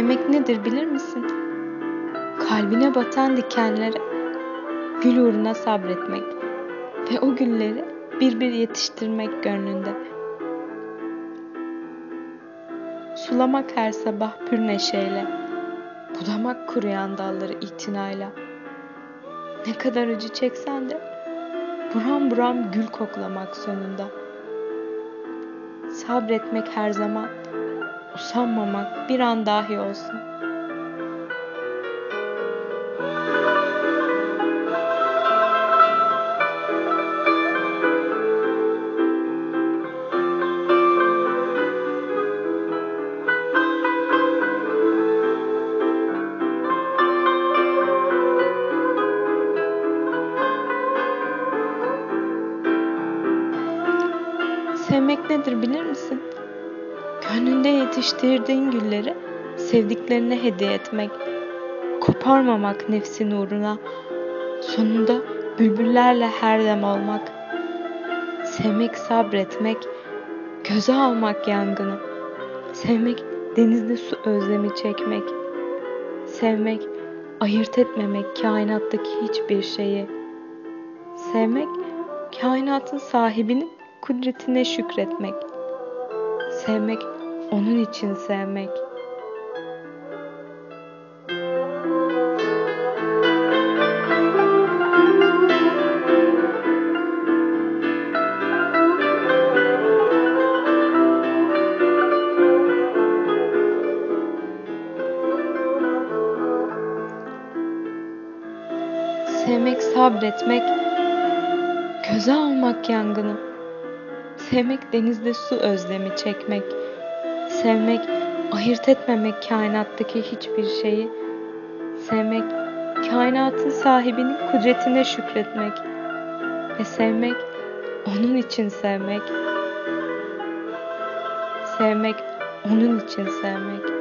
Sevmek nedir bilir misin? Kalbine batan dikenlere gül uğruna sabretmek ve o gülleri bir bir yetiştirmek gönlünde. Sulamak her sabah pür neşeyle, budamak kuruyan dalları itinayla. Ne kadar acı çeksen de buram buram gül koklamak sonunda. Sabretmek her zaman, usanmamak bir an dahi olsun. Sevmek nedir bilir misin? Gönlünde yetiştirdiğin gülleri sevdiklerine hediye etmek, koparmamak nefsin uğruna, sonunda bülbüllerle her dem olmak. Sevmek sabretmek, göze almak yangını. Sevmek denizde su özlemi çekmek. Sevmek ayırt etmemek kainattaki hiçbir şeyi. Sevmek kainatın sahibinin kudretine şükretmek. Sevmek onun için sevmek. Sevmek sabretmek, göze almak yangını. Sevmek denizde su özlemi çekmek. Sevmek ayırt etmemek kainattaki hiçbir şeyi. Sevmek kainatın sahibinin kudretine şükretmek. Ve sevmek onun için sevmek. Sevmek onun için sevmek.